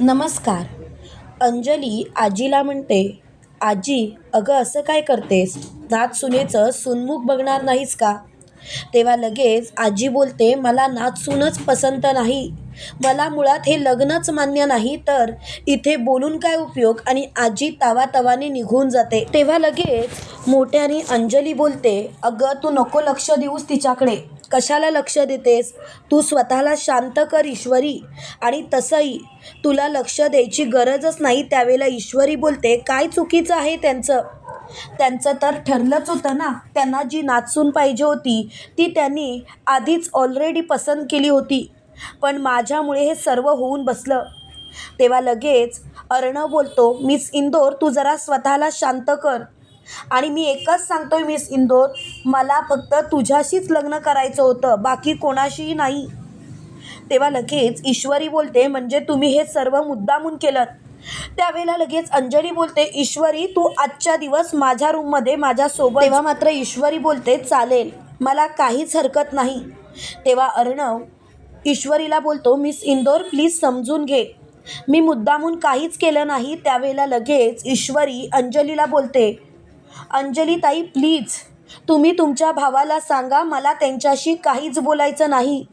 नमस्कार. अंजली आजीला म्हणते आजी अगं असं काय करतेस? नाचसुनेचं सुनमुख बघणार नाहीस का? तेव्हा लगेच आजी बोलते मला नाचसूनच पसंत नाही. मला मुळात हे लग्नच मान्य नाही तर इथे बोलून काय उपयोग? आणि आजी तावातावाने निघून जाते. तेव्हा लगेच मोठ्याने अंजली बोलते अगं तू नको लक्ष देऊस तिच्याकडे. कशाला लक्ष देतेस? तू स्वतःला शांत कर ईश्वरी. आणि तसंही तुला लक्ष द्यायची गरजच नाही त्यावेळेला ईश्वरी बोलते काय चुकीचं आहे त्यांचं? त्यांचं तर ठरलंच होतं ना. त्यांना जी नाचून पाहिजे होती ती त्यांनी आधीच ऑलरेडी पसंत केली होती. पण माझ्यामुळे हे सर्व होऊन बसलं. तेव्हा लगेच अर्णव बोलतो मिस इंदोर तू जरा स्वतःला शांत कर. आणि मी एकच सांगतोय मिस इंदोर मला फक्त तुझ्याशीच लग्न करायचं होतं बाकी कोणाशीही नाही. तेव्हा लगेच ईश्वरी बोलते म्हणजे तुम्ही हे सर्व मुद्दामून केलं त्यावेळेला लगेच अंजली बोलते ईश्वरी तू आजच्या दिवस माझ्या रूममध्ये माझ्यासोबत तेव्हा मात्र ईश्वरी बोलते चालेल मला काहीच हरकत नाही. तेव्हा अर्णव ईश्वरीला बोलतो मिस इंदोर प्लीज समजून घे. मी मुद्दामून काहीच केलं नाही त्यावेळेला लगेच ईश्वरी अंजलीला बोलते अंजली ताई प्लीज तुम्ही तुमच्या भावाला सांगा मला त्यांच्याशी काहीच बोलायचं नाही.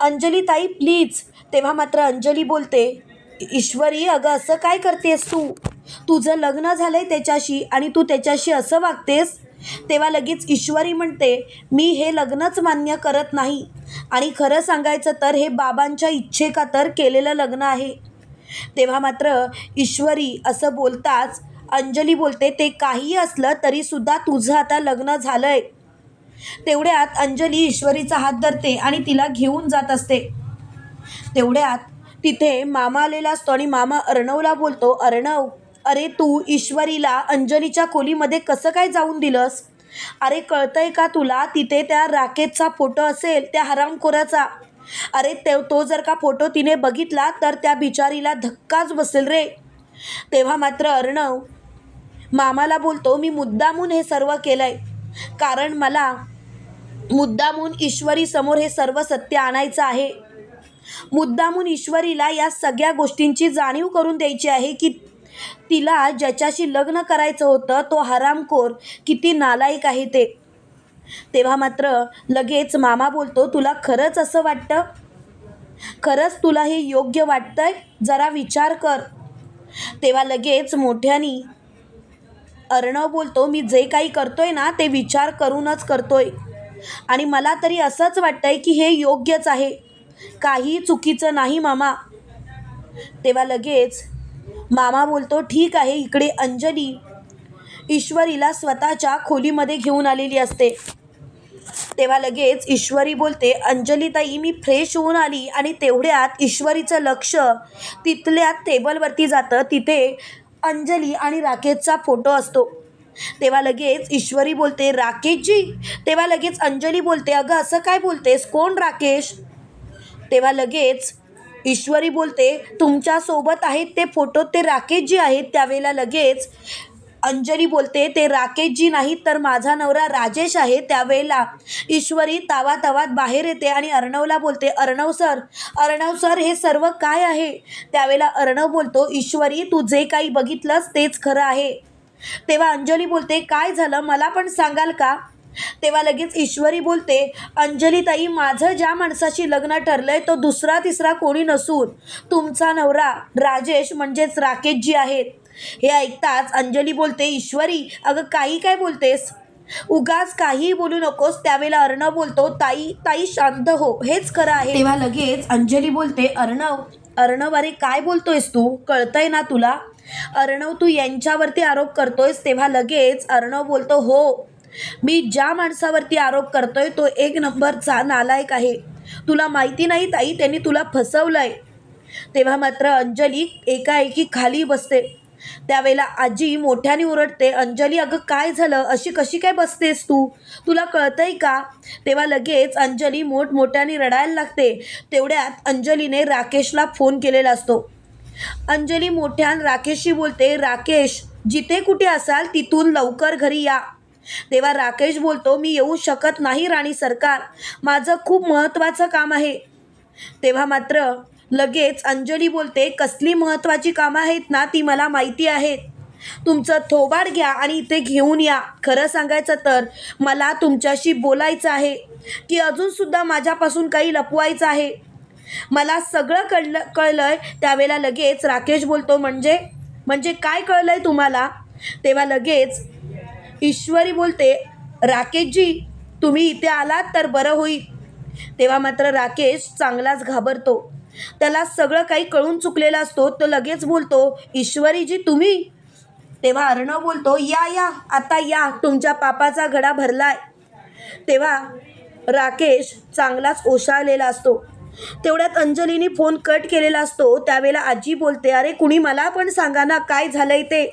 अंजली ताई प्लीज तेव्हा मात्र अंजली बोलते ईश्वरी अगं असं काय करतेस तू? तुझं लग्न झालंय त्याच्याशी आणि तू त्याच्याशी असं वागतेस? तेव्हा लगेच ईश्वरी म्हणते मी हे लग्नच मान्य करत नाही. आणि खरं सांगायचं तर हे बाबांच्या इच्छेका तर केलेलं लग्न आहे. तेव्हा मात्र ईश्वरी असं बोलताच अंजली बोलते ते काही असलं तरीसुद्धा तुझं आता लग्न झालं आहे तेवढ्यात अंजली ईश्वरीचा हात धरते आणि तिला घेऊन जात असते. तेवढ्यात तिथे मामा आलेला असतो आणि मामा अर्णवला बोलतो अर्णव अरे तू ईश्वरीला अंजलीच्या खोलीमध्ये कसं काय जाऊन दिलंस? अरे कळतंय का तुला तिथे त्या राकेशचा फोटो असेल त्या हरामखोराचा? अरे ते तो जर का फोटो तिने बघितला तर त्या बिचारीला धक्काच बसेल रे. तेव्हा मात्र अर्णव मामाला बोलतो मी मुद्दामून हे सर्व केलंय. कारण मला मुद्दामून ईश्वरी समोर हे सर्व सत्य आणायचं आहे. मुद्दामून ईश्वरीला या सगळ्या गोष्टींची जाणीव करून द्यायची आहे की तिला ज्याच्याशी लग्न करायचं होतं तो हरामखोर किती नालायक आहे ते. तेव्हा मात्र लगेच मामा बोलतो तुला खरंच असं वाटतं? खरंच तुला हे योग्य वाटतंय? जरा विचार कर. तेव्हा लगेच मोठ्यानी अर्णव बोलतो मी जे काही करतोय ना ते विचार करूनच करतोय. आणि मला तरी असंच वाटतंय की हे योग्यच आहे. काही चुकीचं नाही मामा. तेव्हा लगेच मामा बोलतो ठीक आहे इकडे अंजली ईश्वरीला स्वतःच्या खोलीमध्ये घेऊन आलेली असते. तेव्हा लगेच ईश्वरी बोलते अंजलीताई मी फ्रेश होऊन आली आणि तेवढ्यात ईश्वरीचं लक्ष तिथल्या टेबलवरती जातं. तिथे अंजली आणि राकेशचा फोटो असतो. तेव्हा लगेच ईश्वरी बोलते राकेशजी? तेव्हा लगेच अंजली बोलते अगं असं काय बोलतेस? कोण राकेश? तेव्हा लगेच ईश्वरी बोलते तुमच्यासोबत आहेत ते फोटो ते राकेशजी आहेत त्यावेळेला लगेच. अंजली बोलते ते राकेशजी नाहीत तर माझा नवरा राजेश आहे त्यावेळेला. ईश्वरी तावा तावात बाहेर येते आणि अर्णवला बोलते अर्णव सर अर्णव सर हे सर्व काय आहे? त्यावेळेला अर्णव बोलतो ईश्वरी तू जे काही बघितलंस तेच खरं आहे. तेव्हा अंजली बोलते काय झालं? मला पण सांगाल का? तेव्हा लगेच ईश्वरी बोलते अंजलीताई माझं ज्या माणसाशी लग्न ठरलंय तो दुसरा तिसरा कोणी नसून तुमचा नवरा राजेश म्हणजेच राकेशजी आहेत. हे ऐकताच अंजली बोलते ईश्वरी अगं काही काय बोलतेस? उगाच काहीही बोलू नकोस त्यावेळेला अर्णव बोलतो ताई ताई शांत हो हेच खरं आहे. तेव्हा लगेच अंजली बोलते अर्णव अर्णव अरे काय बोलतोयस तू? कळतंय ना तुला? अर्णव तू यांच्यावरती आरोप करतोयस. तेव्हा लगेच अर्णव बोलतो हो मी ज्या माणसावरती आरोप करतोय तो एक नंबरचा नालायक आहे. तुला माहिती नाही ताई त्यांनी तुला फसवलंय. तेव्हा मात्र अंजली एकाएकी खाली बसते. त्यावेळेला आजी मोठ्याने ओरडते अंजली अगं काय झालं? अशी कशी काय बसतेस तू? तुला कळतंय का? तेव्हा लगेच अंजली मोठमोठ्याने रडायला लागते. तेवढ्यात अंजलीने राकेशला फोन केलेला असतो. अंजली मोठ्यान राकेशशी बोलते राकेश जिथे कुठे असाल तिथून लवकर घरी या. तेव्हा राकेश बोलतो मी येऊ शकत नाही राणी सरकार. माझं खूप महत्त्वाचं काम आहे. तेव्हा मात्र लगेच अंजली बोलते कसली महत्त्वाची कामं आहेत ना ती मला माहिती आहेत. तुमचं थोबाड घ्या आणि इथे घेऊन या. खरं सांगायचं तर मला तुमच्याशी बोलायचं आहे की अजूनसुद्धा माझ्यापासून काही लपवायचं आहे. मला सगळं कळलं कळलंय. त्यावेळेला लगेच राकेश बोलतो म्हणजे म्हणजे काय कळलंय तुम्हाला? तेव्हा लगेच ईश्वरी बोलते राकेशजी तुम्ही इथे आलात तर बरं होईल. तेव्हा मात्र राकेश चांगलाच घाबरतो. त्याला सगळं काही कळून चुकलेलं असतो तो लगेच बोलतो ईश्वरीजी तुम्ही? तेव्हा अर्णव बोलतो या या आता या तुमच्या पापाचा घडा भरलाय. तेव्हा राकेश चांगलाच ओशाळलेला असतो. तेवढ्यात अंजलीने फोन कट केलेला असतो त्यावेळेला आजी बोलते अरे कुणी मला पण सांगा ना काय झालंय ते?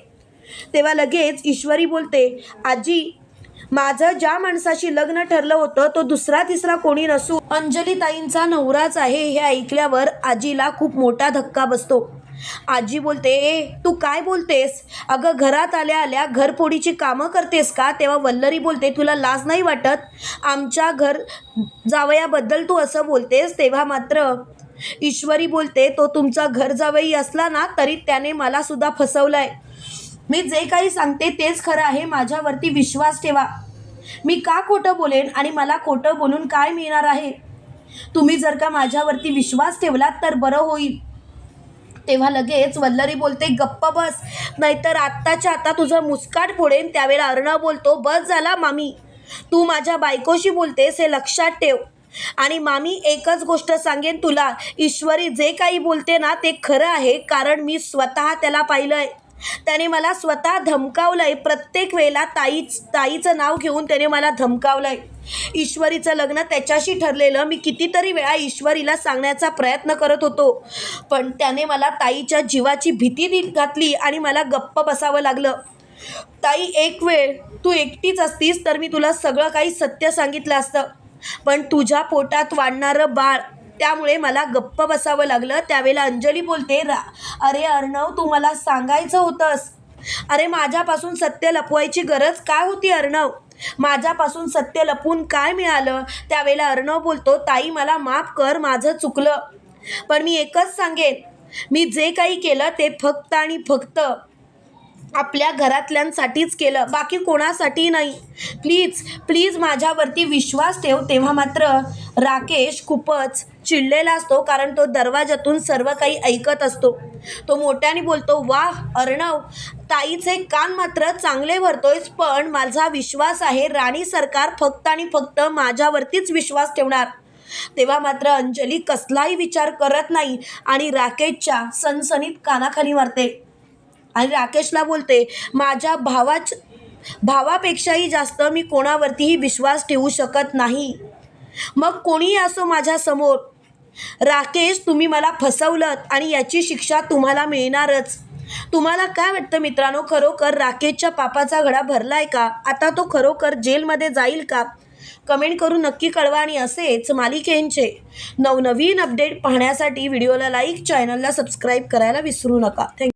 तेव्हा लगेच ईश्वरी बोलते आजी माझं ज्या माणसाशी लग्न ठरलं होतं तो दुसरा तिसरा कोणी नसून अंजली ताईंचा नवराच आहे हे ऐकल्यावर आजीला खूप मोठा धक्का बसतो. आजी बोलते ए तू काय बोलतेस? अगं घरात आल्या आल्या घरपोडीची कामं करतेस का? तेव्हा वल्लरी बोलते तुला लाज नाही वाटत? आमच्या घर जावयाबद्दल तू असं बोलतेस? तेव्हा मात्र ईश्वरी बोलते तो तुमचा घर जावई असला ना तरी त्याने मला सुद्धा आहे मी जे काही सांगते तेच खरं आहे माझ्यावरती विश्वास ठेवा. मी का खोटं बोलेन आणि मला खोटं बोलून काय मिळणार आहे? तुम्ही जर का माझ्यावरती विश्वास ठेवलात तर बरं होईल. तेव्हा लगेच वल्लरी बोलते गप्प बस नाहीतर आत्ताच्या आता तुझं मुस्काट फोडेन त्यावेळेला अर्णव बोलतो बस झाला मामी. तू माझ्या बायकोशी बोलतेस हे लक्षात ठेव. आणि मामी एकच गोष्ट सांगेन तुला ईश्वरी जे काही बोलते ना ते खरं आहे कारण मी स्वतः त्याला पाहिलं आहे त्याने मला स्वतः धमकावलंय. प्रत्येक वेळेला ताईच ताईचं नाव घेऊन त्याने मला धमकावलंय. ईश्वरीचं लग्न त्याच्याशी ठरलेलं. मी कितीतरी वेळा ईश्वरीला सांगण्याचा प्रयत्न करत होतो. पण त्याने मला ताईच्या जीवाची भीती घातली आणि मला गप्प बसावं लागलं. ताई एक वेळ. तू एकटीच असतीस तर मी तुला सगळं काही सत्य सांगितलं असतं. पण तुझ्या पोटात वाढणारं बाळ त्यामुळे मला गप्प बसावं लागलं. त्यावेळेला अंजली बोलते रा अरे अर्णव तू मला सांगायचं होतंस. अरे माझ्यापासून सत्य लपवायची गरज काय होती अर्णव? माझ्यापासून सत्य लपवून काय मिळालं? त्यावेळेला अर्णव बोलतो ताई मला माफ कर माझं चुकलं. पण मी एकच सांगेन. मी जे काही केलं ते फक्त आणि फक्त आपल्या घरातल्यांसाठीच केलं. बाकी कोणासाठी नाही. प्लीज प्लीज माझ्यावरती विश्वास ठेव. तेव्हा मात्र राकेश खूपच चिडलेला असतो कारण तो दरवाजातून सर्व काही ऐकत असतो. तो मोठ्याने बोलतो वा अर्णव ताईचे कान मात्र चांगले भरतोयस पण माझा विश्वास आहे राणी सरकार फक्त आणि फक्त माझ्यावरतीच विश्वास ठेवणार. तेव्हा मात्र अंजली कसलाही विचार करत नाही आणि राकेशच्या सनसनीत कानाखाली मारते. आणि राकेशला बोलते माझ्या भावाच भावापेक्षाही जास्त मी कोणावरतीही विश्वास ठेवू शकत नाही. मग कोणीही असो माझ्यासमोर राकेश तुम्ही मला फसवलं आणि याची शिक्षा तुम्हाला मिळणारच. तुम्हाला काय वाटतं मित्रांनो? खरोखर राकेशच्या पापाचा घडा भरला आहे का? आता तो खरोखर जेलमध्ये जाईल का? कमेंट करून नक्की कळवा आणि असेच मालिकेंचे नवनवीन अपडेट पाहण्यासाठी व्हिडिओला लाईक चॅनलला सबस्क्राईब करायला विसरू नका. थँक्यू